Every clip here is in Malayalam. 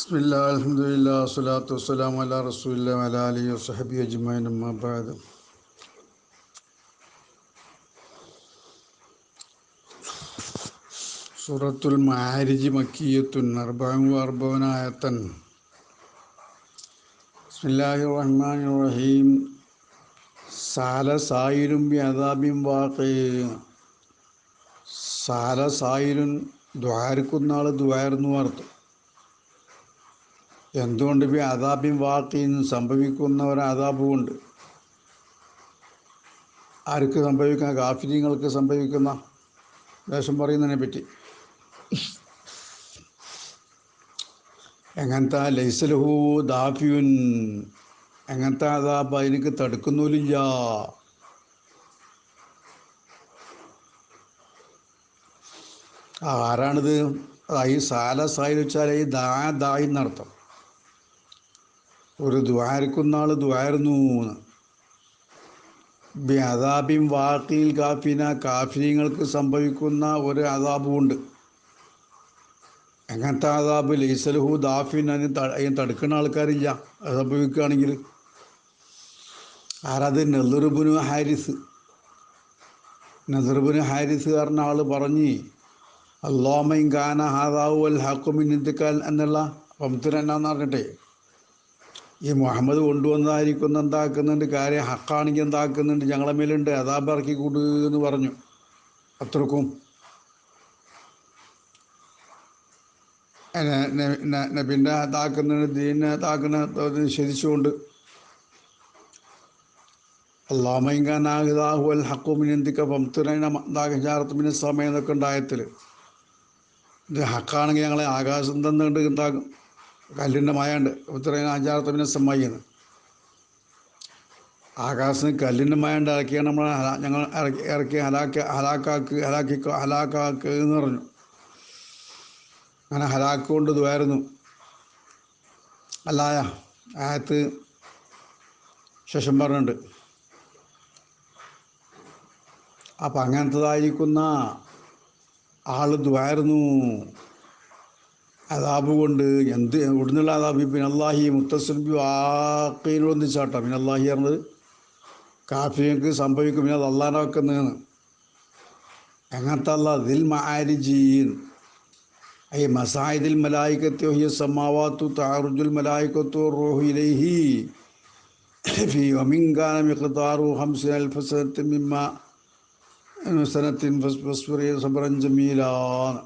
ബിസ്മില്ല സൂറത്തുൽ മാരിജ് മക്കിയത്തുൻ അർബാം അർബവനായത്തൻ ബിസ്മില്ലാഹി റഹ്മാൻ റഹീം. സാല സായിലും ബി അദാബിം വാക്കി സാല സായിലും ദ്വാരുന്നു അർത്ഥം എന്തുകൊണ്ട് ബി വാർത്തയിൽ നിന്ന് സംഭവിക്കുന്ന ഒരു അദാബുമുണ്ട് ആർക്ക് സംഭവിക്കുന്ന? കാഫിര്യങ്ങൾക്ക് സംഭവിക്കുന്ന ദേശം പറയുന്നതിനെ പറ്റി. എങ്ങനത്തെ ലൈസലഹു ദാഫിയുൻ? എങ്ങനത്തെ അതാബ് അതിനക്ക് തടുക്കുന്നില്ല ആരാണിത്? ഈ സാല സായി വെച്ചാൽ ഈ ദാ ദായി എന്നർത്ഥം. ഒരു ദ്വാരക്കുന്ന ആൾ ദ്വാരുന്നു അതാബിം വാക്കിൽ കാഫിന കാഫിര്യങ്ങൾക്ക് സംഭവിക്കുന്ന ഒരു അതാബുണ്ട് എങ്ങനത്തെ അതാബ് ലൈസലഹു ദാഫിൻ അതിന് അതിന് തടുക്കുന്ന ആൾക്കാരില്ല. അത് സംഭവിക്കുകയാണെങ്കിൽ ആരാത് നെറുബുനു ഹാരിസ്. നെറുബുനു ഹാരിസ് പറഞ്ഞ ആൾ പറഞ്ഞ് അള്ളാമയും ഖാന ഹാദാവു അൽ ഹക്കുമിൻ ഇന്ത്യക്കാൽ എന്നുള്ള പംത്തുരന്നാന്ന് പറഞ്ഞിട്ടേ ഈ മുഹമ്മദ് കൊണ്ടുവന്നതായിരിക്കുന്ന എന്താക്കുന്നുണ്ട്? കാര്യം ഹക്കാണെങ്കിൽ എന്താക്കുന്നുണ്ട്? ഞങ്ങളെ മേലുണ്ട്. അതാബ് ഇറക്കി കൂട് എന്ന് പറഞ്ഞു അത്രക്കും നബിന്റെ താക്കുന്ന ദീനെ ഇതാക്കുന്ന നിഷേധിച്ചുകൊണ്ട്. അള്ളാമൈങ്കാനാഹിതാഹു അൽ ഹക്കുമിനെന്തിക്ക പംത്തുരജാറത്തുമിന് സമയം എന്നൊക്കെ ഉണ്ടായത്തിൽ ഇത് ഹക്കാണെങ്കിൽ ഞങ്ങളെ ആകാശം തന്നുകൊണ്ട് എന്താക്കും? കല്ലിന്റെ മയുണ്ട്. ഉത്തരേന അഞ്ചാറത്തമിനെ സമ്മതിക്കുന്നത് ആകാശം കല്ലിന്റെ മായണ്ട് ഇറക്കിയാണ് നമ്മൾ ഞങ്ങൾ ഇറക്കി ഇറക്കി ഹലാക്ക് ഹലാക്കാക്ക് ഹലാക്കി ഹലാക്കാക്ക് എന്ന് പറഞ്ഞു. അങ്ങനെ ഹലാക്ക് കൊണ്ട് ഇതുമായിരുന്നു അല്ലായ ആയത്ത് ശേഷം പറഞ്ഞിട്ടുണ്ട്. അപ്പം അങ്ങനത്തതായിരിക്കുന്ന ആൾ ദ്വായിരുന്നു അതാബ് കൊണ്ട് എന്ത് ഇവിടുന്നുള്ള അതാബ് പിന്നെ അള്ളാഹി മുത്തസ്ബി വാക്കയിലൊന്നിച്ചാട്ടോ പിന്നെ അള്ളാഹി പറഞ്ഞത് കാഫിയക്ക് സംഭവിക്കും. പിന്നെ അത് അള്ളാനൊക്കെ വെക്കുന്നതെന്ന് എങ്ങനത്തെ അല്ല ദിൽ മാരിജീൻ ഐ മസായിദിൽ മലായിക്കത്തോ ഹി സമാവാത്തു താറുജുൽ മലായിക്കത്തോ റോഹിലൈഹി ഫി ഒമിങ്കാന മിഖ്താറു ഹംസിൻ അൽഫസനത്തിൻ മിമ്മ സനത്തിൻ ഫസ്ഫറിയ സബറൻ ജമീലാണ്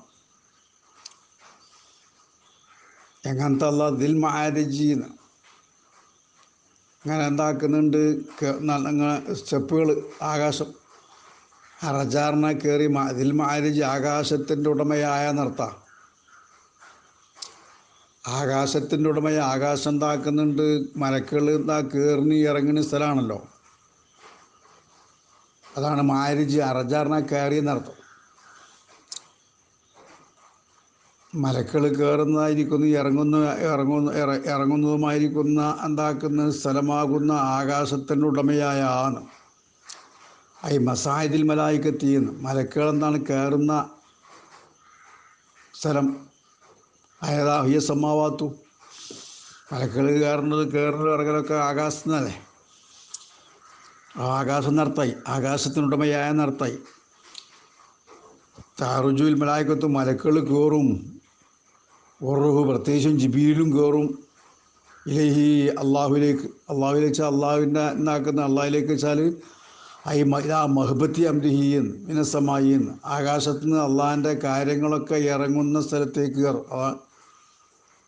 എങ്ങനത്തെ അല്ല ദിൽ മാരജീന്ന് അങ്ങനെ എന്താക്കുന്നുണ്ട് സ്റ്റെപ്പുകൾ ആകാശം. അറജാറിനെ കയറി ദിൽ മാരജ് ആകാശത്തിന്റെ ഉടമയായ നിർത്താം. ആകാശത്തിന്റെ ഉടമയെ ആകാശം എന്താക്കുന്നുണ്ട് മലക്കുകൾ എന്താ കയറി ഇറങ്ങുന്ന സ്ഥലമാണല്ലോ. അതാണ് മാരിജ് അറജാറിനെ കയറി എന്നർത്ഥം മലക്കൾ കയറുന്നതായിരിക്കുന്നു ഇറങ്ങുന്ന ഇറങ്ങുന്ന ഇറങ്ങുന്നതുമായിരിക്കുന്ന എന്താക്കുന്ന സ്ഥലമാകുന്ന ആകാശത്തിന്റെ ഉടമയായ ആണ് ഈ മസാഹിദിൽ മലായിക്കെത്തിയെന്ന് മലക്കുകൾ എന്താണ് കയറുന്ന സ്ഥലം? അയതാ ഹിയ സമാവാത്തു. മലക്കുകൾ കയറുന്നത് കയറുന്നത് ഇറങ്ങലൊക്കെ ആകാശത്ത് നിന്നല്ലേ ആകാശം നടത്തായി. ആകാശത്തിനുടമയായ നടത്തായി. താറുജുവിൽ മലായിക്കത്തും മലക്കുകൾ കയറും ഉറഹു പ്രത്യേകിച്ചും ജിബീലും കയറും ഇലേഹി അള്ളാഹുലേക്ക് അള്ളാഹുലേക്ക് വെച്ചാൽ അള്ളാഹുവിന്റെ എന്നാക്കുന്ന അള്ളാഹിലേക്ക് വെച്ചാൽ ഐ ആ മഹബത്തി അംരിഹിയെന്ന് വിനസമായിന്ന് ആകാശത്ത് നിന്ന് അള്ളാഹിന്റെ കാര്യങ്ങളൊക്കെ ഇറങ്ങുന്ന സ്ഥലത്തേക്ക് കയറും.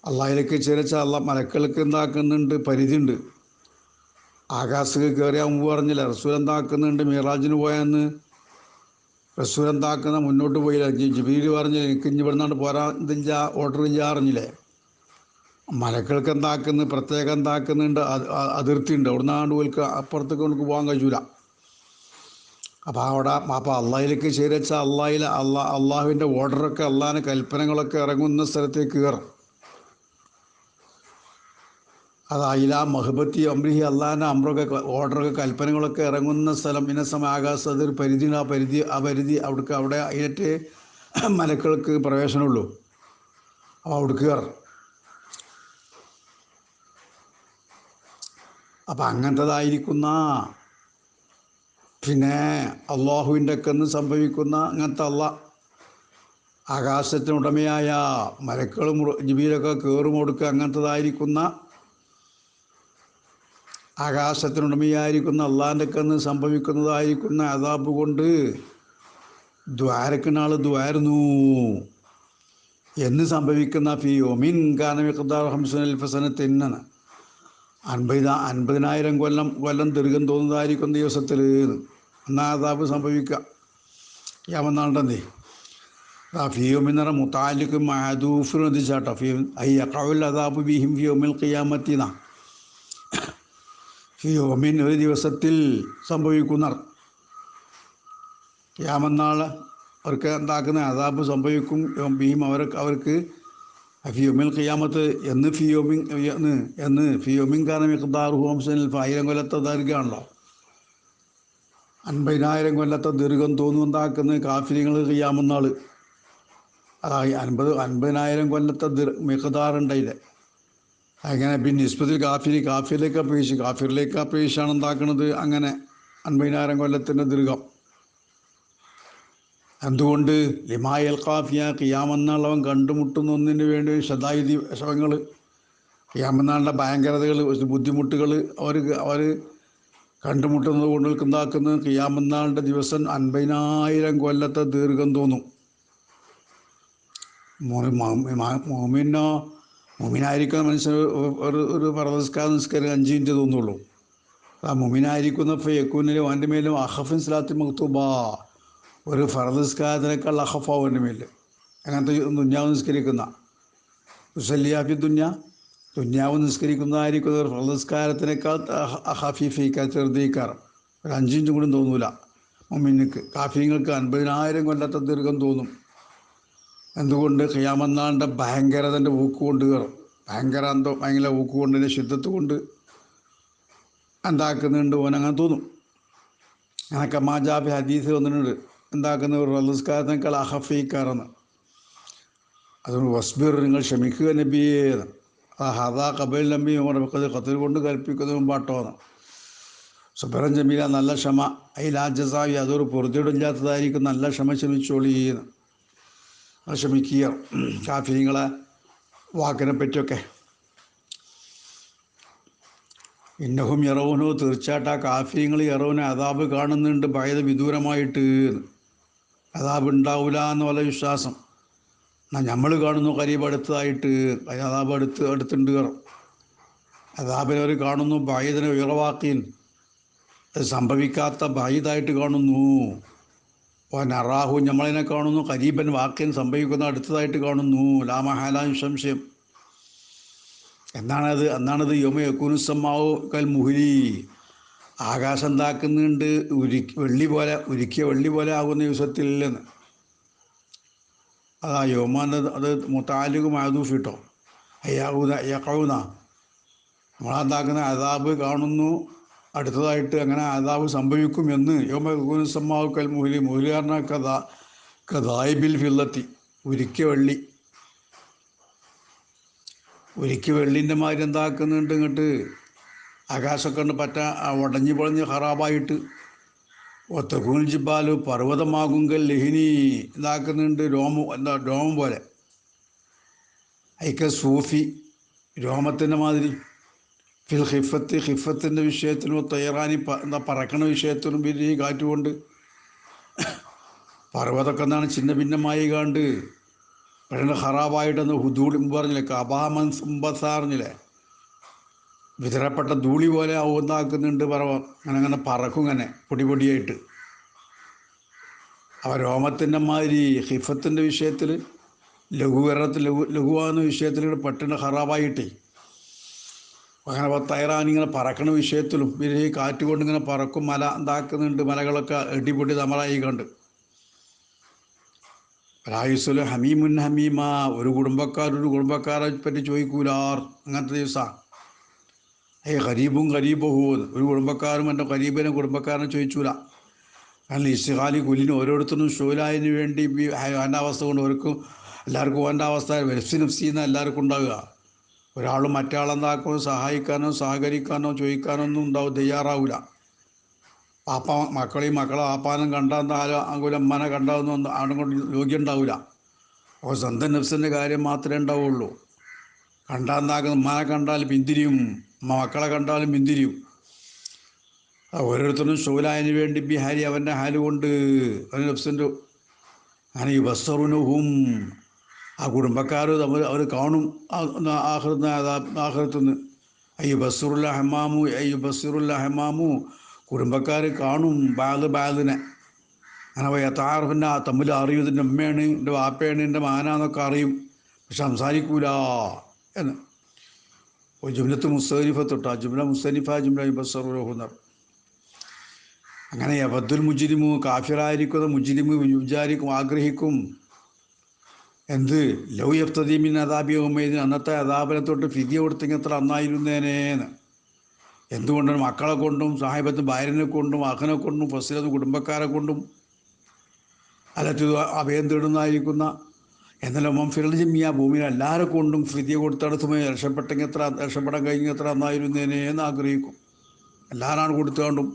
അള്ളാഹിലേക്ക് ചേരച്ചാൽ അള്ളാഹ് മലക്കൾക്ക് എന്താക്കുന്നുണ്ട്? പരിധിയുണ്ട്. ആകാശത്ത് കയറിയാൽ മുമ്പ് പറഞ്ഞില്ല റസൂൽ എന്താക്കുന്നുണ്ട്? മിറാജിന് പോയെന്ന് റസൂൽ മുന്നോട്ട് പോയി ജിബീൽ പറഞ്ഞ് എനിക്ക് ഇനി ഇവിടുന്നാണ്ട് പോരാ ഇതില്ല ഓർഡർ ചെയ്യാറിഞ്ഞില്ലേ മലക്കൾക്ക് എന്താക്കുന്നു പ്രത്യേകം എന്താക്കുന്നുണ്ട് അതിർത്തിയുണ്ട്. അവിടുന്നാണ്ട് പോൽക്ക് അപ്പുറത്തേക്ക് നമുക്ക് പോകാൻ കഴിയൂല. അപ്പോൾ അവിടെ അപ്പോൾ അള്ളാഹിലേക്ക് ചേരച്ച അള്ളാഹിൽ അള്ളാ അള്ളാഹുവിന്റെ ഓർഡറൊക്കെ അള്ളാഹിന്റെ കൽപ്പനകളൊക്കെ ഇറങ്ങുന്ന സ്ഥലത്തേക്ക് കയറും. അത് അയില മഹബത്തി അംബ്രിഹി അള്ളാഹാന്റെ അമ്രൊക്കെ ഓർഡറൊക്കെ കൽപ്പനകളൊക്കെ ഇറങ്ങുന്ന സ്ഥലം ഇനസം ആകാശം അതൊരു പരിധി ആ പരിധി ആ പരിധി അവിടേക്ക് അവിടെ അയിലറ്റ് മലക്കൾക്ക് പ്രവേശനമുള്ളൂ. അപ്പോൾ അവിടേക്ക് കയറും അപ്പം അങ്ങനത്തതായിരിക്കുന്ന പിന്നെ അള്ളാഹുവിന്റെ ഒക്കെ സംഭവിക്കുന്ന അങ്ങനത്തെ അള്ളാ ആകാശത്തിനുടമയായ മരക്കളും ജിബിയിലൊക്കെ കയറും കൊടുക്കുക അങ്ങനത്തതായിരിക്കുന്ന ആകാശത്തിനുടമയായിരിക്കുന്ന അള്ളാഹിന്റെ കന്ന് സംഭവിക്കുന്നതായിരിക്കുന്ന അതാബ് കൊണ്ട് ദ്വാരക്കനാൾ ദ്വാരുന്നു. എന്ന് സംഭവിക്കുന്ന ഫിയോമിൻ ഒമിൻ കാനമിഖ്താർ ഹംസൻ അൽഫസന തിന്നാണ് അൻപത് അൻപതിനായിരം കൊല്ലം കൊല്ലം ദീർഘം തോന്നുന്നതായിരിക്കും ദിവസത്തിൽ. എന്നാ അതാബ് സംഭവിക്കുക? യാമന്നാണ്ടെന്നേ ഫിയോമിന്നറ മുത്താലിക്കും മഹദൂഫിനും എത്തിച്ചാട്ടോ ഫിയോ ഐ കവൽ അതാബ് ബിഹിം ഫിയോമിൽ ഖിയാമത്തിന. ഫിയോമിൻ ഒരു ദിവസത്തിൽ സംഭവിക്കുന്ന യാമന്നാൾ അവർക്ക് എന്താക്കുന്ന അതാബ് സംഭവിക്കും. ഭീം അവർക്ക് അവർക്ക് ഫിയോമിൽ ഖിയാമത്ത് എന്ന് ഫിയോമിൻ എന്ന് എന്ന് ഫിയോമിൻ കാരണം മിഖ്താർ ഹോംസനിൽ ആയിരം കൊല്ലത്തെ ദൈർഘ്യമാണല്ലോ അൻപതിനായിരം കൊല്ലത്തെ ദീർഘം തോന്നുന്നുണ്ടാക്കുന്ന കാഫിലിങ്ങൾ ഖിയാമെന്നാൾ. അതായി അൻപത് അൻപതിനായിരം കൊല്ലത്തെ മിഖദാറുണ്ടായില്ലേ അങ്ങനെ പിന്നെ നിസ്ബത്തിൽ കാഫിരി കാഫിയിലേക്ക് അപേക്ഷിച്ച് കാഫിറിലേക്ക് അപേക്ഷിച്ചാണ് ഉണ്ടാക്കുന്നത് അങ്ങനെ അൻപതിനായിരം കൊല്ലത്തിന്റെ ദീർഘം. എന്തുകൊണ്ട്? ലിമായൽ കാഫിയ കിയാമെന്നാളവൻ കണ്ടുമുട്ടുന്ന ഒന്നിന് വേണ്ടി ശതായുധി ശവങ്ങൾ. കിയാമെന്നാളുടെ ഭയങ്കരതകൾ ബുദ്ധിമുട്ടുകൾ അവർ അവർ കണ്ടുമുട്ടുന്നത് കൊണ്ട് ഉണ്ടാക്കുന്നത് കിയാമെന്നാളുടെ ദിവസം അൻപതിനായിരം കൊല്ലത്തെ ദീർഘം തോന്നും. മോമിനോ മോമിനായിരിക്കുന്ന മനുഷ്യർ ഒരു ഒരു പറവസ്കാരം നിസ്കാരം അഞ്ച് മിനിറ്റ് തോന്നുള്ളൂ. ആ മുമിനായിരിക്കുന്ന ഫയക്കൂനിലും അവന്റെ മേലും അഹഫിൻ സ്ലാത്തി മുഖത്തുബാ ഒരു ഫറദസ്കാരത്തിനേക്കാൾ അഹഫാവ് അവന്റെ മേൽ അങ്ങനത്തെ ദുഞ്ഞാവ് നിസ്കരിക്കുന്ന. ഉസല്യാഫി ദുഞ്ഞ ദുഞ്ഞാവ് നിസ്കരിക്കുന്നതായിരിക്കുന്ന ഒരു ഫറദസ്കാരത്തിനേക്കാൾ അഹഫീഫിക്കാൻ ചെറുതീക്കാർ ഒരു അഞ്ചിഞ്ചും കൂടി തോന്നൂല. മുമ്മിനിക്ക് കാഫിങ്ങൾക്ക് അൻപതിനായിരം കൊല്ലത്തെ ദീർഘം തോന്നും. എന്തുകൊണ്ട് ഖിയാമന്നാളിന്റെ ഭയങ്കരതന്റെ ഊക്ക് കൊണ്ട് കയറും? ഭയങ്കര എന്തോ ഭയങ്കര ഊക്ക് കൊണ്ട് തന്നെ ശുദ്ധത്ത് കൊണ്ട് എന്താക്കുന്നുണ്ട് ഓൻ അങ്ങനെ തോന്നും. അങ്ങനെ മാജാബി ഹദീസ് വന്നിട്ടുണ്ട്. എന്താക്കുന്ന ഒരു റസ്കാരത്തേക്കാൾ അഹഫീക്കാറെന്ന് അതുകൊണ്ട് വസ്ബിർ നിങ്ങൾ ക്ഷമിക്കുക നബിയേന്ന് ആ ഹദാ കബൈൽ നബി ഉമർക്കത് കത്തിൽ കൊണ്ട് കൽപ്പിക്കുന്ന മുമ്പാട്ടോന്ന്. സുബറൻ ജമീല നല്ല ക്ഷമ. അതിലാജസാവി അതൊരു പൊറുതിയിടില്ലാത്തതായിരിക്കും നല്ല ക്ഷമ ക്ഷമിച്ചോളിയെന്ന് ക്ഷമിക്കുക കാഫിരിങ്ങളെ വാക്കിനെ പറ്റിയൊക്കെ ഇന്നഹും ഇറവനോ തീർച്ചയായിട്ടും ആ കാഫിരിങ്ങൾ ഇറവനെ അതാബ് കാണുന്നുണ്ട്. ഭയത വിദൂരമായിട്ട്. അതാബ് ഉണ്ടാവില്ല എന്ന് വല്ല വിശ്വാസം. നമ്മൾ കാണുന്നു കരീബ് അടുത്തതായിട്ട്. അതാബ് അടുത്ത് അടുത്തുണ്ട് കയറും അതാബിനെ അവർ കാണുന്നു ഭയതിനെ ഉയർവാക്കിൻ. അത് സംഭവിക്കാത്ത ഭയതായിട്ട് കാണുന്നു. ഓ നറാഹു നമ്മളതിനെ കാണുന്നു കരീബൻ വാക്യൻ സംഭവിക്കുന്ന അടുത്തതായിട്ട് കാണുന്നു. ലാമഹാലാൻ സംശയം എന്നാണത് എന്നാണത് യോമ യക്കുനുസമ്മാവോ കൽ മുഹിലി. ആകാശം താക്കുന്നുണ്ട് ഉരു വെള്ളി പോലെ ഉരുക്കിയ വെള്ളി പോലെ ആകുന്ന ദിവസത്തിൽ എന്ന്. അതാ യോമാന്റെ അത് മുത്താലിക് മാതൂഫ് കിട്ടോ അയ്യാകൂത അയ്യാക്കാവുന്ന നമ്മളെന്താക്കുന്ന അതാബ് കാണുന്നു അടുത്തതായിട്ട് അങ്ങനെ അതാവ് സംഭവിക്കും എന്ന് യോമസമ്മാവ് കൽ മുഹലി മുഹലിയാർണ കഥ കഥായിബിൽ ഫില്ലത്തി ഉരുക്കിയ വെള്ളി ഉരുക്കിയ വെള്ളിന്റെ മാതിരി എന്താക്കുന്നുണ്ട് ഇങ്ങോട്ട്? ആകാശമൊക്കെ ഉണ്ട് പറ്റ ഉടഞ്ഞു പൊളഞ്ഞ് ഹറാബായിട്ട് ഒത്തക്കൂൻ ജിബാൽ പർവതമാകുങ്കൽ ലഹിനി ഇതാക്കുന്നുണ്ട് രോമം എന്താ രോമം പോലെ. അയക്ക സൂഫി രോമത്തിന്റെ മാതിരി. ഫിൽ ഹിഫത്ത് ഹിഫത്തിന്റെ വിഷയത്തിനും തയ്യാറാനി എന്താ പറക്കണ വിഷയത്തിലും വലിയ കാറ്റുകൊണ്ട്. പർവതമൊക്കെ എന്താണ് ചിന്ന ഭിന്നമായി കണ്ട്. പക്ഷേ ഹറാബായിട്ടെന്ന് ഹുദൂളി പറഞ്ഞില്ലേ? കബാമൻ വിതരപ്പെട്ട ധൂളി പോലെ ആവുന്നാക്കുന്നുണ്ട് പറവ. അങ്ങനെ അങ്ങനെ പറക്കും അങ്ങനെ പൊടി പൊടിയായിട്ട്. അവ രോമത്തിന്റെ മാതിരി ഹിഫത്തിന്റെ വിഷയത്തിൽ ലഘുകരണത്തിൽ ലഘു ലഘുവാകുന്ന വിഷയത്തിൽ പെട്ടെന്ന് ഹറാബായിട്ടേ അങ്ങനെ പത്തയറാൻ ഇങ്ങനെ പറക്കണ വിഷയത്തിലും ഇവർ ഈ കാറ്റ് കൊണ്ട് ഇങ്ങനെ പറക്കും മല ഇതാക്കുന്നുണ്ട് മലകളൊക്കെ ഇടിപൊടി തമറായി കണ്ട്. രായുസുൽ ഹമീമുൻ ഹമീമ ഒരു കുടുംബക്കാർ ഒരു കുടുംബക്കാരെ പറ്റി ചോദിക്കൂലാർ അങ്ങനത്തെ ദിവസമാണ് ഏ ഖരീബും ഖരീബഹൂന്ന് ഒരു കുടുംബക്കാരും എന്റെ ഖരീബിനെ കുടുംബക്കാരനെ ചോദിച്ചൂല. കാരണം ഇസ്ഹാലി കുലിന് ഓരോരുത്തരും ഷോലായതിനു വേണ്ടി അവസ്ഥ കൊണ്ട് അവർക്കും എല്ലാവർക്കും ഓന്റെ അവസ്ഥ വെൽഫി നഫ്സി എല്ലാവർക്കും ഉണ്ടാവുക. ഒരാൾ മറ്റാളെന്താക്കോ സഹായിക്കാനോ സഹകരിക്കാനോ ചോദിക്കാനോ ഒന്നും ഉണ്ടാവും തയ്യാറാവില്ല പാപ്പ മക്കളെയും മക്കളെ ആപ്പാനും കണ്ടാൽ അങ്ങോട്ട് അമ്മനെ കണ്ടാവുന്ന ആടും കൊണ്ട് യോഗ്യം ഉണ്ടാവില്ല അപ്പോൾ സ്വന്തം നഫ്സിന്റെ കാര്യം മാത്രമേ ഉണ്ടാവുള്ളൂ. കണ്ടാന്നാക്കുന്ന ഉമ്മനെ കണ്ടാൽ പിന്തിരിയും മക്കളെ കണ്ടാലും പിന്തിരിയും. ഓരോരുത്തരും ഷോലായതിനു വേണ്ടി ബിഹാരി അവന്റെ ഹാൽ കൊണ്ട് അവന്റെ നഫ്സിന്റെ അങ്ങനെ ഈ ആ കുടുംബക്കാർ തമ്മിൽ അവർ കാണും. ആഹൃത്ത് ആഹൃത്തുനിന്ന് അയ്യ ബസ്റുല്ല ഹമാമു അയ്യ ബസ്റുല്ല ഹമാമു. കുടുംബക്കാർ കാണും ബാൽ ബാലിനെ അങ്ങനെ പോയി താർഫിന്റെ തമ്മിൽ അറിയും. ഇതിന്റെ അമ്മയാണ് എന്റെ വാപ്പയാണ് എന്റെ മാനാന്നൊക്കെ അറിയും. പക്ഷെ സംസാരിക്കൂല എന്ന്. ഒരു ജുംലത്ത് മുസ്തനിഫ തൊട്ടാ ജുംല മുസ്തനിഫ ജുംല ബസ്സറുഹുന്നർ അങ്ങനെ അബദ്ദുൽ മുജിരിമു കാഫിറായിരിക്കുന്ന മുജിരിമു വിചാരിക്കും ആഗ്രഹിക്കും. എന്ത്? ലൗ എഫ്തീമിൻ അതാബിയുമേതിന് അന്നത്തെ അതാപനെ തൊട്ട് ഫിദിയ കൊടുത്തെങ്കിൽ അത്ര അന്നായിരുന്നേനേന്ന് എന്തുകൊണ്ടാണ് മക്കളെ കൊണ്ടും സാഹിബത്ത് ഭാര്യനെ കൊണ്ടും അഹനെ കൊണ്ടും ഫസിലത്ത് കുടുംബക്കാരെ കൊണ്ടും അല്ലാത്ത അഭയം തേടുന്നതായിരിക്കുന്ന എന്നാലും മംഫിറൽ ജിമ്മിയ ഭൂമിയിൽ എല്ലാവരെ കൊണ്ടും ഫിദിയ കൊടുത്തടത്തുമേ രക്ഷപ്പെട്ടെങ്കിൽ എത്ര രക്ഷപ്പെടാൻ കഴിഞ്ഞെങ്കിൽ എത്ര അന്നായിരുന്നേനെ എന്ന് ആഗ്രഹിക്കും. എല്ലാവരാണ് കൊടുത്തുകൊണ്ടും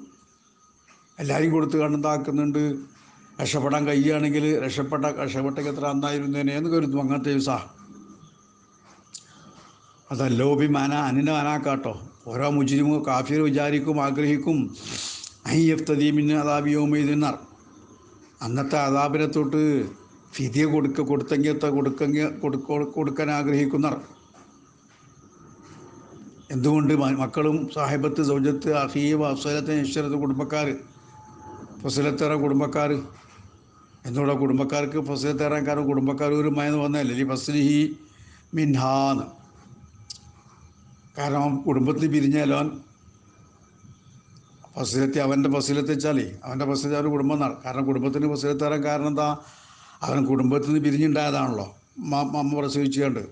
എല്ലാവരും കൊടുത്തു കണ്ടെന്താക്കുന്നുണ്ട് രക്ഷപ്പെടാൻ കഴിയുകയാണെങ്കിൽ രക്ഷപ്പെട്ട രക്ഷപ്പെട്ടെങ്കിൽ എത്ര അന്നായിരുന്നേനെ എന്ന് കരുതും അങ്ങനത്തെ ദിവസ അതല്ലോ മാന അനിനാനാക്കാട്ടോ ഓരോ മുജിരിമോ കാഫിർ വിചാരിക്കും ആഗ്രഹിക്കും. ഐ എഫ് തദീമിന് അതാബിയോമെയ്തിനാർ അന്നത്തെ അതാബിനെ തൊട്ട് ഫിതിയെ കൊടുക്ക കൊടുത്തെങ്കിൽ കൊടുക്കെങ്കിൽ കൊടുക്ക കൊടുക്കാൻ ആഗ്രഹിക്കുന്നർ എന്തുകൊണ്ട് മക്കളും സാഹിബത്ത് സൗജത്ത് അഹീബ് അഫ്സലത്തെ ഈശ്വരത്ത് കുടുംബക്കാർ ഫസലത്തറ കുടുംബക്കാർ എന്നോട് കുടുംബക്കാർക്ക് ഫസലത്തേറാൻ കാരണം കുടുംബക്കാർ ഒരു മയന്ന് വന്നതല്ലേ? ഈ ഫസ്ലിഹി മിൻഹാന്ന്. കാരണം കുടുംബത്തിൽ പിരിഞ്ഞാലോൻ ഫസിലത്തെ അവന്റെ ഫസിലത്ത് വെച്ചാലേ അവന്റെ ഫസിലത്ത് അവന്റെ കുടുംബം നട കാരണം കുടുംബത്തിന് ഫസിലത്ത് തരാൻ കാരണം എന്താ? അവൻ കുടുംബത്തിൽ നിന്ന് പിരിഞ്ഞുണ്ടായതാണല്ലോ. അമ്മ പ്രസവിച്ചുകൊണ്ട്.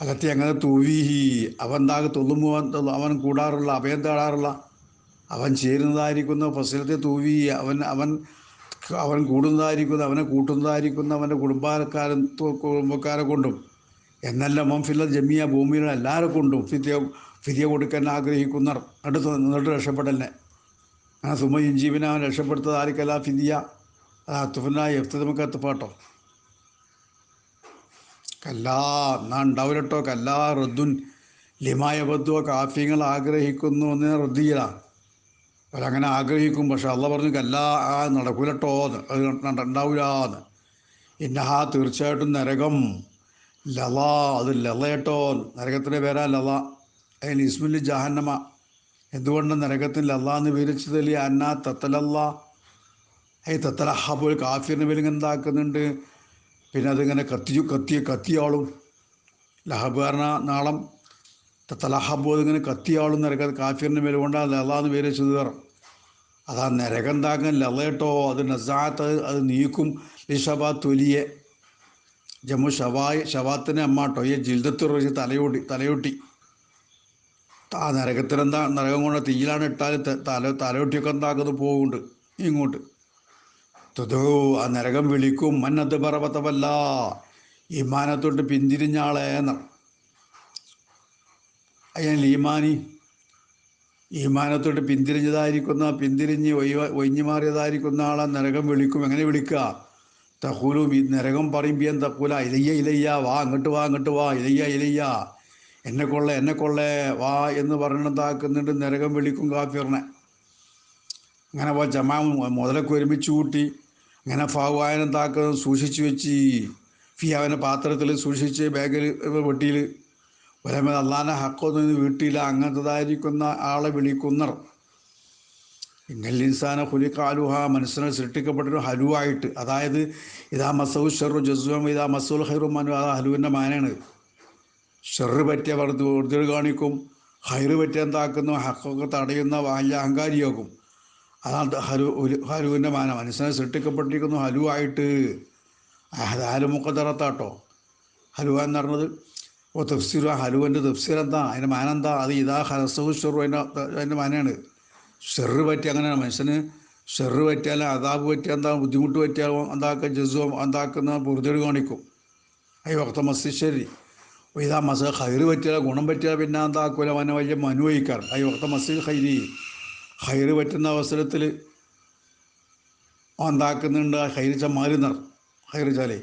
അകത്തി അങ്ങനെ തൂവീഹി അവൻ താകെ തൊള്ളുമ്പോൾ അവൻ കൂടാറുള്ള അഭയം തേടാറുള്ള. അവൻ ചേരുന്നതായിരിക്കുന്ന ഫസിലത്തെ തൂവി അവൻ അവൻ അവൻ കൂടുന്നതായിരിക്കുന്ന അവനെ കൂട്ടുന്നതായിരിക്കുന്ന അവന്റെ കുടുംബക്കാരൻ കുടുംബക്കാരെ കൊണ്ടും എന്നല്ല മംഫില്ല ജമിയ ഭൂമിയുടെ എല്ലാവരെ കൊണ്ടും ഫിതിയ ഫിതിയ കൊടുക്കാൻ ആഗ്രഹിക്കുന്നർ അടുത്ത് നിന്നിട്ട് രക്ഷപ്പെടലിനെ. ആ സുമ ഇഞ്ചീവിനെ അവൻ രക്ഷപ്പെടുത്തത് ആർക്കല്ല? ഫിദിയ. അത്തുഫനായി അത്തുഫിന എഫ്ത് നമുക്ക് എത്തപ്പാട്ടോ കല്ലാ എന്നാ ഉണ്ടാവില്ലട്ടോ കല്ലാ റദ്ദുൻ ലിമായ ബദ്ദുവ കാഫ്യങ്ങൾ ആഗ്രഹിക്കുന്നു എന്ന് റദ്ദിയില അവരങ്ങനെ ആഗ്രഹിക്കും പക്ഷെ അള്ള പറഞ്ഞു കല്ലാ ആ നടക്കൂലട്ടോ അത് ഉണ്ടാവില്ലാന്ന് ഇന്നഹാ തീർച്ചയായിട്ടും നരകം. ലത അത് ലതയട്ടോ നരകത്തിന്റെ പേരാ ലത അതിന് ഇസ്മുല്ലി ജഹന്നമ. എന്തുകൊണ്ട് നരകത്തിൽ ലത എന്ന് വിവരിച്ചതിൽ അന്ന തത്തലല്ല? ഈ തത്തലഹബുൽ കാഫിറിന് പേര് എന്താക്കുന്നുണ്ട് പിന്നെ അതിങ്ങനെ കത്തി കത്തി കത്തിയാളും ലഹബ് പറഞ്ഞ നാളം തലഹബ് ഇങ്ങനെ കത്തിയാളും നരക കാഫിറിന്റെ മേൽ കൊണ്ടാ ലതാന്ന് പേര് ചെയ്തു അതാ നരകം താക്കാൻ ലതയിട്ടോ അത് നസാത്ത് അത് നീക്കും. ലിഷബാ തൊലിയെ ജമ്മു ഷവായ് ഷവാത്തിനെ അമ്മാട്ടോ ഈ ജിൽദത്ത് വെച്ച് തലയോട്ടി തലയൊട്ടി. ആ നരകത്തിനെന്താ നരകം കൊണ്ട് തീയിലാണ് ഇട്ടാൽ തല തലയൊട്ടിയൊക്കെ എന്താക്കുന്നത് പോകുന്നുണ്ട് ഇങ്ങോട്ട്. തുതോ ആ നരകം വിളിക്കും മന്നത് പറവത്തവല്ല ഇമാനത്തോട്ട് പിന്തിരിഞ്ഞ അയ്യാൻ ഈമാനി. ഈമാനത്തോട്ട് പിന്തിരിഞ്ഞതായിരിക്കുന്ന പിന്തിരിഞ്ഞ് ഒഴിവ ഒഴിഞ്ഞു മാറിയതായിരിക്കുന്ന ആളെ നരകം വിളിക്കും. എങ്ങനെ വിളിക്കുക തഹൂലു ഈ നരകം പറയുമ്പോൾ തഹൂല ഇലയ്യ ഇലയ്യ വാ അങ്ങോട്ട് വാ അങ്ങോട്ട് വാ ഇലയ്യ ഇലയ്യ. എന്നെ കൊള്ളേ എന്നെ കൊള്ളേ വാ എന്ന് പറഞ്ഞിട്ടാക്കുന്നുണ്ട് നരകം വിളിക്കും കാഫിറിനെ. അങ്ങനെ പോ ജമാ മുതലൊക്കെ ഒരുമിച്ച് കൂട്ടി അങ്ങനെ ഫാവായനം താക്കുന്നത് സൂക്ഷിച്ചു വെച്ച് ഫിയാവിനെ പാത്രത്തിൽ സൂക്ഷിച്ച് ബാഗിൽ വെട്ടിയിൽ ഒരമ അള്ളാനെ ഹക്കൊന്നും വീട്ടിൽ അങ്ങനത്തതായിരിക്കുന്ന ആളെ വിളിക്കുന്നർ ഇങ്ങലിൻസാന ഹുലിക്കാലുഹ മനസ്സിനെ സൃഷ്ടിക്കപ്പെട്ടൊരു ഹലുവായിട്ട്. അതായത് ഇതാ മസൂ ഷെറു ജസ്വം ഇതാ മസൂൽ ഹൈറു മനു അതാ ഹലുവിന്റെ മാനാണ്. ഷെറ് പറ്റിയ വെറുതെ വെറുതെ കാണിക്കും. ഹൈറ് പറ്റിയ എന്താക്കുന്നു? ഹക്കൊക്കെ തടയുന്ന വലിയ അഹങ്കാരിയാക്കും അതാണ് ഹലു ഹലുവിന്റെ മാന. മനസ്സിനെ സൃഷ്ടിക്കപ്പെട്ടിരിക്കുന്നു ഹലുവായിട്ട്. ഹാലു മുക്കത്തറത്താട്ടോ ഹലുവ എന്ന് പറഞ്ഞത് ഓ തഫ്സീർ ഹലുവിന്റെ തഫ്സീർ എന്താ അതിന്റെ മാന എന്താ അത് ഇതാ ഹലസവും ഷെറു അതിന്റെ അതിന്റെ മാനയാണ് ഷെറ് പറ്റി അങ്ങനെയാണ് മനുഷ്യന്. ഷെറ് പറ്റിയാൽ അതാബ് പറ്റിയാൽ എന്താ? ബുദ്ധിമുട്ട് പറ്റിയാൽ എന്താക്കുക ജസുവം എന്താക്കുന്ന? പൊറുതേട് കാണിക്കും അയ്യ വക്ത മസ്തിശരി ഇതാ മസ ഹൈറ് പറ്റിയാൽ ഗുണം പറ്റിയാൽ പിന്നെ എന്താക്കൂല അവനെ വലിയ മനു വഹിക്കാറ്. ഈ ഭക്ത മസ്തി ഹൈരി ഹൈറ് പറ്റുന്ന അവസരത്തിൽ എന്താക്കുന്നുണ്ട്? ഹൈർ നിർ. ഹൈറ് ചാലേ.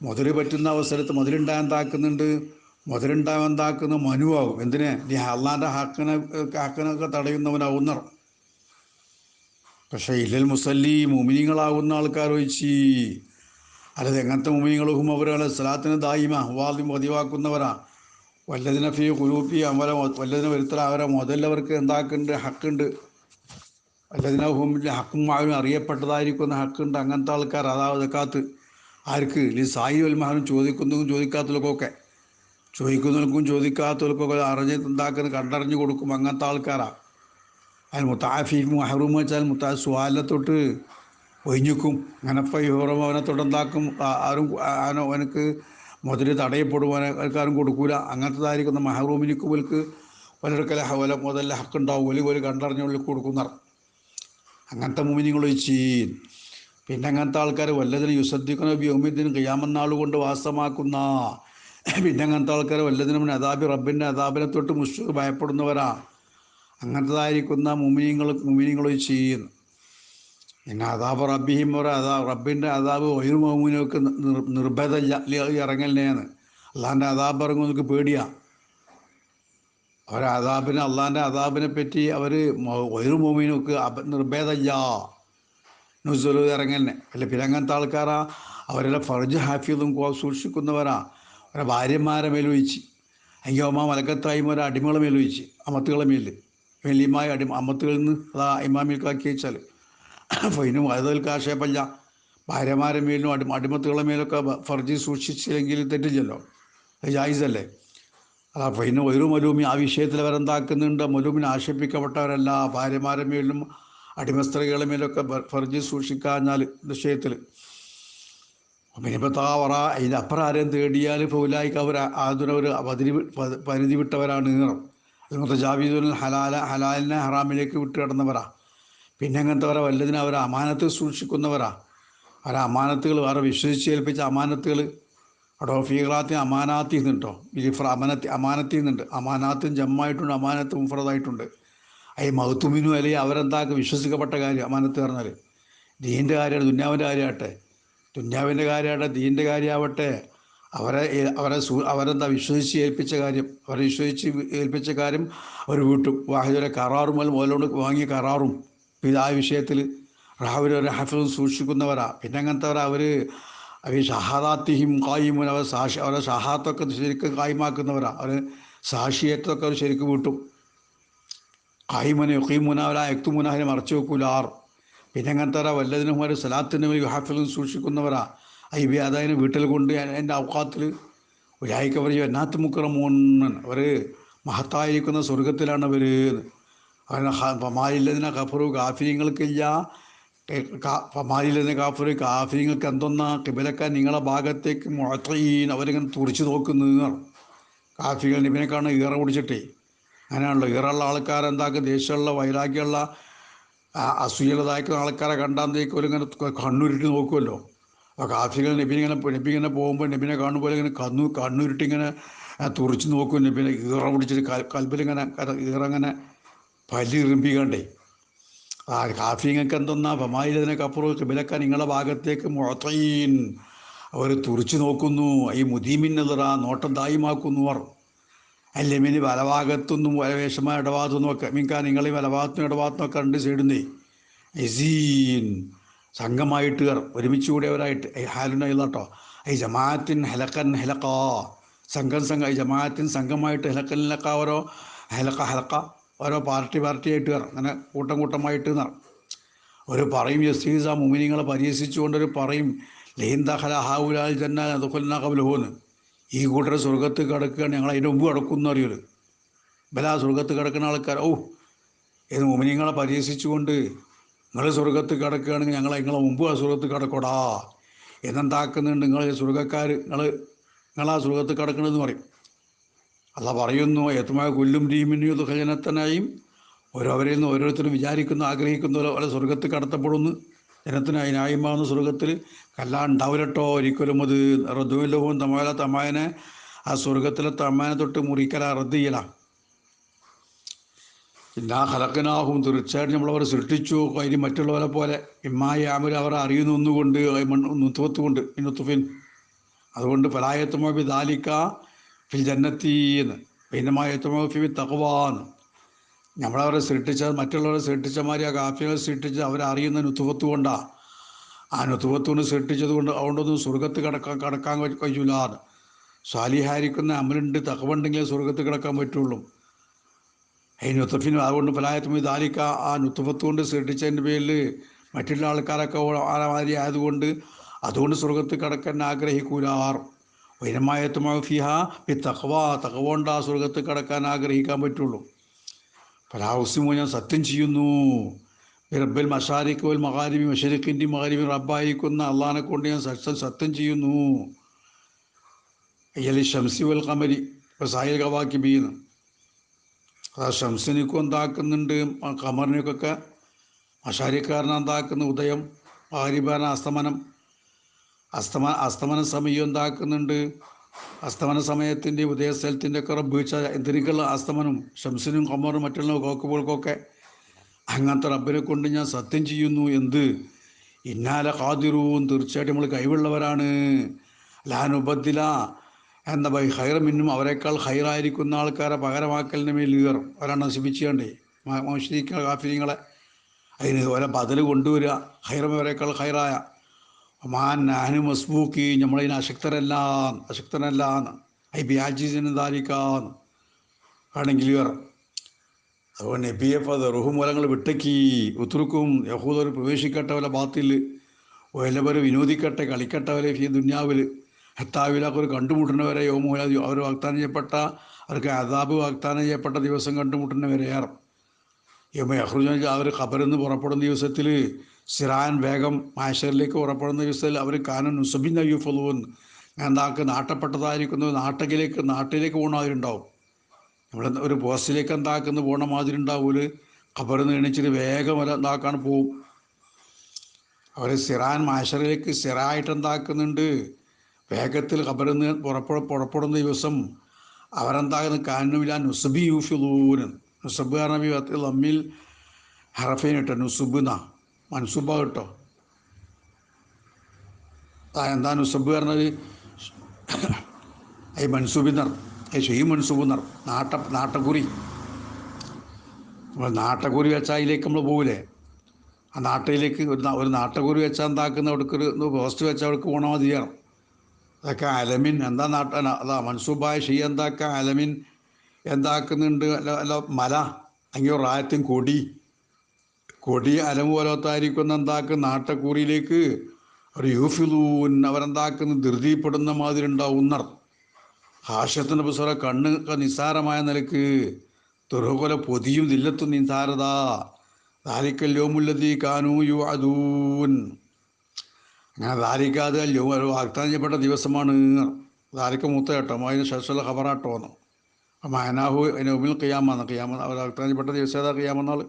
മുതൽ പറ്റുന്ന അവസരത്ത് മുതലുണ്ടാകാൻ എന്താക്കുന്ന മനുവാകും. എന്തിനെ? നീ അള്ളാന്റെ ഹക്കിനെ ഹക്കിനൊക്കെ തടയുന്നവനാവുന്ന പക്ഷേ ഇല്ലൽ മുസല്ലി മുമിനികളാവുന്ന ആൾക്കാർ ഒഴിച്ച് അല്ലാതെ എങ്ങനത്തെ മുമിനികളും അവരാണ് സ്ഥലത്തിന് ദായിമ വാദ്യം പതിവാക്കുന്നവരാ. വല്ലതിനെ ഫീ കുലൂപ്പി അവരെ വല്ലതിനെ വരുത്തല. അവരെ മുതലവർക്ക് എന്താക്കുന്നുണ്ട്? ഹക്കുണ്ട്. വല്ലതിനെ ഹുമിൽ ഹക്കും മാവും അറിയപ്പെട്ടതായിരിക്കുന്ന ഹക്കുണ്ട്. അങ്ങനത്തെ ആൾക്കാർ അതാ കാത്ത് ആർക്ക്? ഈ സായി വൽമഹാനും ചോദിക്കുന്നതും ചോദിക്കാത്തവർക്കൊക്കെ. ചോദിക്കുന്നവർക്കും ചോദിക്കാത്തവർക്കൊക്കെ അറിഞ്ഞ് ഉണ്ടാക്കുന്ന കണ്ടറിഞ്ഞ് കൊടുക്കും അങ്ങനത്തെ ആൾക്കാരാണ് അതിന് മുത്താഫീഫ് മഹറൂം വെച്ചാൽ മുത്താ സുഹാലിനെ തൊട്ട് ഒഴിഞ്ഞിക്കും. അങ്ങനെ ഇപ്പോൾ ഹീറോ അവനെ തൊട്ടുണ്ടാക്കും. ആരും അവനോ അവനക്ക് മുതൽ തടയപ്പെടും അവനെ ആൾക്കാരും കൊടുക്കൂല. അങ്ങനത്തേതായിരിക്കുന്ന മഹറൂമിനിക്ക് പോൽക്ക് ഒലടുക്കല ഹവല മുതല ഹക്കുണ്ടാവും ഒലി പോലെ കണ്ടറിഞ്ഞുള്ളിൽ കൊടുക്കുന്ന അങ്ങനത്തെ മുമിനിങ്ങൾ ഒഴിച്ച്. പിന്നെ അങ്ങനത്തെ ആൾക്കാർ വല്ലതിനും യുസദ്ദിക്കുന്ന വ്യോമ്യത്തിനും കയ്യാമന്നാൾ കൊണ്ട് വാസമാക്കുന്ന പിന്നെ അങ്ങനത്തെ ആൾക്കാർ വല്ലതിനും അതാബി റബ്ബിന്റെ അതാബിനെ തൊട്ട് മുഷ്ടു ഭയപ്പെടുന്നവരാ. അങ്ങനത്തതായിരിക്കുന്ന മുമിനിങ്ങൾ മുമിനിങ്ങൾ ചെയ്യുന്നു. പിന്നെ അതാബ് റബ്ബിഹിം പറ അതാ റബ്ബിന്റെ അതാബ് ഒരു മോമിനൊക്കെ നിർഭേദമില്ല ഇറങ്ങലിനെയാണ്. അള്ളാന്റെ അതാബ് ഇറങ്ങുന്നവർക്ക് പേടിയാ. അവർ അതാബിനെ അള്ളാന്റെ അതാബിനെ പറ്റി അവർ ഒരു മോമിനൊക്കെ നിർഭേദല്ല നുസുലു ഇറങ്ങലിനെ. അല്ല പിന്നെ അങ്ങനത്തെ ആൾക്കാരാ അവരെല്ലാം ഫർജ് ഹാഫിയതും സൂക്ഷിക്കുന്നവരാ. അവരെ ഭാര്യമാരെ മേലൊഴിച്ച് അമ്മ മലക്കത്തായും ഒരു അടിമകളെ മേൽ അമ്മത്തുകളെ മേൽ. വലിയമായ അടി അമ്മത്തുകളിൽ നിന്ന് അതാ ഇമാമിൽക്കാക്കി വെച്ചാൽ ഫൈനും അതിൽ കാശേപ്പല്ല ഭാര്യമാരെ മേലും അടി അടിമത്തുകളെ മേലൊക്കെ ഫർജി സൂക്ഷിച്ചില്ലെങ്കിൽ തെറ്റില്ലല്ലോ. അത് ജായിസല്ലേ? അതാ ഫൈന് ഒരു മലൂമി ആ വിഷയത്തിൽ അവരെന്താക്കുന്നുണ്ട്? മലൂമിന് ആക്ഷേപിക്കപ്പെട്ടവരല്ല. ഭാര്യമാരെ മേലും അടിമസ്ത്രീകളെ മേലൊക്കെ ഫർജി സൂക്ഷിക്കാഞ്ഞാൽ വിഷയത്തിൽ പിന്നിപ്പോൾ താവറ അതിന്റെ അപ്പുറം ആരെയും തേടിയാൽ ഫൗലായിക്ക് അവർ ആതുരവർ പതിരി പരിധി വിട്ടവരാണ് അതുകൊണ്ട് ജാവീദുൽ ഹലാല ഹലാലിനെ ഹറാമിലേക്ക് വിട്ട് കിടന്നവരാ. പിന്നെ അങ്ങനത്തെ വല്ലതിനും അവർ അമാനത്ത് സൂക്ഷിക്കുന്നവരാ. അവർ അമാനത്തുകൾ വേറെ വിശ്വസിച്ച് ഏൽപ്പിച്ച അമാനത്തുകൾ. അവിടെ ഫീകളാത്തി അമാനാത്തി എന്നുണ്ടോ? ഇലിഫർ അമാനത്തി അമാനത്തി എന്നുണ്ട്. അമാനാത്തും ജമ്മായിട്ടുണ്ട് അമാനത്ത് മുഫറതായിട്ടുണ്ട് ഈ മൗത്തുമിനും അല്ലെങ്കിൽ അവരെന്താക്കി വിശ്വസിക്കപ്പെട്ട കാര്യം? അമാനത്ത് പറഞ്ഞാൽ ദീന്റെ കാര്യമാണ് ദുന്യാവിന്റെ കാര്യമാട്ടെ ദുന്യാവിന്റെ കാര്യമാകട്ടെ ദീന്റെ കാര്യമാവട്ടെ അവരെ അവരെ അവരെന്താ വിശ്വസിച്ച് ഏൽപ്പിച്ച കാര്യം അവരെ വിശ്വസിച്ച് ഏൽപ്പിച്ച കാര്യം അവർ വീട്ടും. വാഹിദുരെ കറാറും അല്ല മുതലോട് വാങ്ങിയ കറാറും ഇത് ആ വിഷയത്തിൽ റാവിലെ ഒരു ഹഫിലും സൂക്ഷിക്കുന്നവരാ. പിന്നെ അങ്ങനത്തെവരാ അവർ അവർ ഷഹാദാത്തിഹിം കായിമുൻ അവർ സാക്ഷി അവരെ ഷഹാത്തൊക്കെ ശരിക്കും കായ്മാക്കുന്നവരാ അവർ സാക്ഷിയത്തൊക്കെ അവർ ശരിക്കും വീട്ടും. കായ്മുന യുക്കീമുന അവരാ എക്തുമുന അതിനെ മറച്ചു വെക്കൂലാർ. പിന്നെ അങ്ങനത്തെ വല്ലതിനും ഒരു സലാത്തിന്റെ മേൽ ഹാഫിലും സൂക്ഷിക്കുന്നവരാ. ബി അതായത് വീട്ടിൽ കൊണ്ട് എന്റെ ഔക്കാത്തിൽ ഒരാഴ്ച അവർ എന്നാത്ത് മുക്കറമോന്നൻ അവർ മഹത്തായിരിക്കുന്ന സ്വർഗത്തിലാണ് അവർ പമാലില്ലതിനെ കഫറു കാഫിര്യങ്ങൾക്കില്ല പമാലില്ലതിനെ കാഫറു കാഫിര്യങ്ങൾക്ക് എന്തൊന്നാ? കിബിലക്കാൻ നിങ്ങളെ ഭാഗത്തേക്ക് മുഴത്തീൻ അവരിങ്ങനെ തുറിച്ചു നോക്കുന്നു കാഫികൾ കാണുന്ന ഈറ പിടിച്ചിട്ടേ അങ്ങനെയാണല്ലോ. ഈറുള്ള ആൾക്കാരെന്താക്കും? ദേഷ്യമുള്ള വൈരാഗ്യമുള്ള അസൂയലതാക്കുന്ന ആൾക്കാരെ കണ്ടാന്തേക്ക് അവരിങ്ങനെ കണ്ണുരുട്ടി നോക്കുമല്ലോ അപ്പോൾ കാഫികൾ നബിനിങ്ങനെ നബിങ്ങനെ പോകുമ്പോൾ നബിനെ കാണുമ്പോൾ ഇങ്ങനെ കണ്ണു കണ്ണുരുട്ടിങ്ങനെ തുറച്ച് നോക്കും നബിനെ ഈറ പിടിച്ചിട്ട് കൽപ്പിലിങ്ങനെ ഈറങ്ങനെ പല്ലിറിമ്പിക്കണ്ടേ ആ കാഫിങ്ങൾക്ക് എന്തെന്നാ ഫമായിലതിനൊക്കെ അപ്പുറം കിബിലക്കാൻ നിങ്ങളുടെ ഭാഗത്തേക്ക് മുഴത്തീൻ അവർ തുറിച്ചു നോക്കുന്നു. ഈ മുദീമിനെതിറ നോട്ടം ദായിമാക്കുന്നു. അവർ അല്ലെമിന് വലഭാഗത്തുനിന്നും വലവേഷമായ ഇടഭാഗത്തുനിന്നും ഒക്കെ. മീൻകാ നിങ്ങൾ ഈ വലഭാഗത്തുനിന്നും ഇടഭാഗത്തുനിന്നും ഒക്കെ രണ്ട് സൈഡിൽ എസീൻ സംഘമായിട്ട് ഒരുമിച്ച് കൂടിയവരായിട്ട്. I ഹാലുണ്ടായിട്ടോ I ജമാഅത്തിൻ ഹലക്കൻ ഹലക്ക. സംഘം സംഘം. ഐ ജമാഅത്തിൻ സംഘമായിട്ട് ഹലക്കൻ ഹലക്ക ഓരോ ഹലക്ക ഹലക്ക ഓരോ പാർട്ടി പാർട്ടിയായിട്ട് കയറും. അങ്ങനെ കൂട്ടം കൂട്ടമായിട്ട് നിറം ഒരു പറയും യസീസ മുമിനിങ്ങളെ പരിഹസിച്ചുകൊണ്ടൊരു പറയും ലൈൻ ദഹല ഹാവുലാൽ ജന്ന അതുകൊല്ല കബലുഹോന്ന് ഈ കൂട്ടർ സ്വർഗത്ത് കിടക്കുകയാണ് ഞങ്ങൾ അതിന്റെ മുമ്പ് കിടക്കുന്നു അറിയൊരു ബലാ സ്വർഗത്ത് കിടക്കുന്ന ആൾക്കാർ ഓ ഇത് മുമിനിങ്ങളെ പരിഹസിച്ചുകൊണ്ട് നിങ്ങൾ സ്വർഗത്ത് കിടക്കുകയാണെങ്കിൽ ഞങ്ങൾ നിങ്ങളെ മുമ്പ് ആ സ്വർഗത്ത് കിടക്കൂടാ. എന്നെന്താക്കുന്നുണ്ട് നിങ്ങൾ സ്വർഗക്കാർ നിങ്ങൾ നിങ്ങളാ സ്വർഗത്ത് കിടക്കണമെന്ന് പറയും. അല്ല പറയുന്നു ഏത്തമായ കൊല്ലും രീമിനെയും ദുഃഖജനത്തനായും ഓരോവരിൽ നിന്ന് ഓരോരുത്തരും വിചാരിക്കുന്നു ആഗ്രഹിക്കുന്നു പോലെ സ്വർഗത്ത് കടത്തപ്പെടുന്നു. ജനത്തിന് അതിനായ്മാവുന്ന സ്വർഗത്തിൽ. കല്ലാണ്ടാവില്ലട്ടോ ഒരിക്കലും അത് റദ്ദുവില്ലവും തമാല തമായനെ ആ സ്വർഗത്തിലെ തമ്മാനെ തൊട്ട് മുറിക്കല റദ്ദ് ചെയ്യല പിന്നെ ആ ഹലക്കനാഹും തീർച്ചയായിട്ടും നമ്മളവരെ സൃഷ്ടിച്ചു. അതിന് മറ്റുള്ളവരെ പോലെ ഇമ്മായി ആമിൽ അവർ അറിയുന്ന ഒന്നുകൊണ്ട് നുത്തുവത്തുകൊണ്ട് ഇന്നുത്തുഫിൻ അതുകൊണ്ട് പലായത്തുമോ ബി ദാലിക്ക ഫിൽ ജന്നത്തീന്ന് ഭിന്നമായത്തുമോ ഫി തകവാന്ന് നമ്മളവരെ സൃഷ്ടിച്ച മറ്റുള്ളവരെ സൃഷ്ടിച്ചമാരി ആ കാഫികളെ സൃഷ്ടിച്ച് അവരറിയുന്ന അറിയുന്ന നുത്തുവത്ത് കൊണ്ടാണ് നുത്തുവത്തുകൊണ്ട് സൃഷ്ടിച്ചത് കൊണ്ട് അതുകൊണ്ടൊന്നും സ്വർഗത്ത് കിടക്കാൻ കടക്കാൻ കഴിയൂലാന്ന് സ്വാലിഹാരിക്കുന്ന അമലുണ്ട് തകവുണ്ടെങ്കിൽ സ്വർഗത്ത് കിടക്കാൻ പറ്റുള്ളൂ. ഈ നുത്തഫിന് അതുകൊണ്ട് ഫലായത്തുമി ദാലിക്ക ആ നുത്തുഫത്ത് കൊണ്ട് സൃഷ്ടിച്ചതിന്റെ പേരിൽ മറ്റുള്ള ആൾക്കാരൊക്കെ ആരാമാതിരി ആയതുകൊണ്ട് അതുകൊണ്ട് സ്വർഗത്ത് കിടക്കാൻ ആഗ്രഹിക്കൂലാർ വൈനമായത്തുമാ ഫിഹ ഈ തഖവ തഖവ ആ സ്വർഗത്ത് കിടക്കാൻ ആഗ്രഹിക്കാൻ പറ്റുള്ളൂ. ഫലാഹുസിമോ ഞാൻ സത്യം ചെയ്യുന്നു. റബ്ബൽ മഷാരിഖ് വൽ മഹാരിബി മഷരിഖിന്റെ മഹാരിബി റബ്ബായിരിക്കുന്ന അള്ളഹാനെ കൊണ്ട് ഞാൻ സത്യം സത്യം ചെയ്യുന്നു. അയ്യലി ഷംസി വൽ കമരി സാഹിൽ കവാക്കി ബീന്ന്. ആ ഷംസിനൊക്കെ എന്താക്കുന്നുണ്ട് കമറിനൊക്കെ മഷാരിക്കാരനെ എന്താക്കുന്ന ഉദയം മഹാരിബാന അസ്തമനം. അസ്തമ അസ്തമന സമയം എന്താക്കുന്നുണ്ട് അസ്തമന സമയത്തിന്റെ ഉദയസ്ഥലത്തിന്റെ ഒക്കെ വെച്ചാൽ എന്തിനൊക്കെയുള്ള അസ്തമനം? ഷംസിനും കമറും മറ്റുള്ള കോക്കുകൾക്കൊക്കെ അങ്ങനത്തെ റബ്ബിനെ കൊണ്ട് ഞാൻ സത്യം ചെയ്യുന്നു എന്ത്? ഇന്നാല ഖാദിറൂൻ തീർച്ചയായിട്ടും നമ്മൾ കഴിവുള്ളവരാണ്. ലാനുബദ്ദില എന്ന ബൈ ഹൈറമിന്നും അവരെക്കാൾ ഹൈറായിരിക്കുന്ന ആൾക്കാരെ പകരമാക്കലിന് മേൽ ഉയറും അവരാണ് നശിപ്പിച്ചുകൊണ്ടേ മോശിക്ക കാഫിരിങ്ങളെ. അതിന് ഓരോ ബദൽ കൊണ്ടുവരിക. ഹൈറമവരെക്കാൾ ഹൈറായ മാൻ നാനു മസ്ബൂക്കി നമ്മളതിന് അശക്തരല്ല അശക്തനല്ല ഐ ബി ആജീസിന് ധാരിക്കാന്ന് ആണെങ്കിൽ കയറും. അതുകൊണ്ട് നബി എഫ് അത് റുഹുമൂലങ്ങൾ വിട്ടക്കി. ഉത്തുറുക്കും യഹൂദർ പ്രവേശിക്കട്ടവല ബാത്തിൽ. ഒലവർ വിനോദിക്കട്ടെ കളിക്കട്ടവരെ ഫീ ദുന്യാവിൽ. ഹത്താവിലൊക്കെ ഒരു കണ്ടുമുട്ടുന്നവരെ യോമൂല അവർ വാഗ്ദാനം ചെയ്യപ്പെട്ട അവർക്ക് അതാബ് വാഗ്ദാനം ചെയ്യപ്പെട്ട ദിവസം കണ്ടുമുട്ടുന്നവരെ ഏറെ യമ യഹ്റുജ അവർ ഖബറിന്ന് പുറപ്പെടുന്ന ദിവസത്തിൽ സിറാൻ വേഗം മാഷറിലേക്ക് പുറപ്പെടുന്ന ദിവസത്തിൽ അവർ കാനൻ നുസബിൻ അയ്യുഫലൂൻ. എന്താക്ക് നാട്ടപ്പെട്ടതായിരിക്കുന്നു. നാട്ടകിലേക്ക് നാട്ടിലേക്ക് പോകണവരുണ്ടാവും നമ്മൾ ഒരു പോസ്റ്റിലേക്ക് എന്താക്കുന്ന പോണ മാതിരി ഉണ്ടാവൂൽ ഖബറിന്ന് എണീച്ചിട്ട് വേഗം വരെ എന്താക്കാൻ പോവും. അവർ സിറാൻ മാഷറിലേക്ക് സിറായിട്ട് എന്താക്കുന്നുണ്ട്? വേഗത്തിൽ ഖബറിന്ന് പുറപ്പെ പുറപ്പെടുന്ന ദിവസം അവരെന്താകുന്ന കാനുമില്ല നുസബി യൂഫിലൂന് നുസബ് നബി അമ്മിൽ ഹറഫീൻ ഇട്ടോ നുസുബ് എന്നാ. മൻസുബ കിട്ടോ എന്താ നുസബ് പറഞ്ഞത്? ഐ മൻസൂബിന്നർ ഈ ഷെയ് മൻസൂബിന്നർ നാട്ട നാട്ടക്കുറി. നാട്ടക്കുറി വെച്ചാൽ അതിലേക്ക് നമ്മൾ പോകില്ലേ ആ നാട്ടയിലേക്ക് ഒരു ഒരു നാട്ടക്കുറി വെച്ചാൽ എന്താക്കുന്ന അവിടേക്ക് ഒരു പോസ്റ്റ് വെച്ചാൽ അവിടേക്ക് പോകണ ചെയ്യണം അതൊക്കെ അലമിൻ എന്താ നാട്ട അതാ മൻസൂബായ ഷീ എന്താക്ക അലമിൻ എന്താക്കുന്നുണ്ട്? അല്ല അല്ല മല അല്ലെങ്കിൽ റായത്തും കൊടി. കൊടി അലം പോലത്തായിരിക്കുന്ന എന്താക്കും? നാട്ടക്കൂറിയിലേക്ക്. അവർ യൂഫിലൂൻ അവരെന്താക്കുന്ന? ധൃതിപ്പെടുന്ന മാതിരി ഉണ്ടാവും ഉണ്ടാവുന്നർ ഹാഷ്യത്തിന്റെ ബുസോറ കണ്ണ് ഒക്കെ നിസ്സാരമായ നിലയ്ക്ക്. തുറകൊല പൊതിയും ദില്ലത്തും നിസ്സാരത. ദാരിക്കല്യോമുല്ലതി കാനൂ യു അതൂൻ അങ്ങനെ ദാരിക്കാതെ ഒരു വാഗ്ദാനം ചെയ്യപ്പെട്ട ദിവസമാണ്. ദാരിക്ക മൂത്ത കേട്ടോ. അതിന് ശേഷമുള്ള ഖബറാട്ടോ എന്ന്. മയനാഹു അതിന് ഉമിൽ കയ്യാമെന്ന് അവർ വാഗ്ദാനം ചെയ്യപ്പെട്ട ദിവസം ഏതാ കയ്യാമെന്നാൾ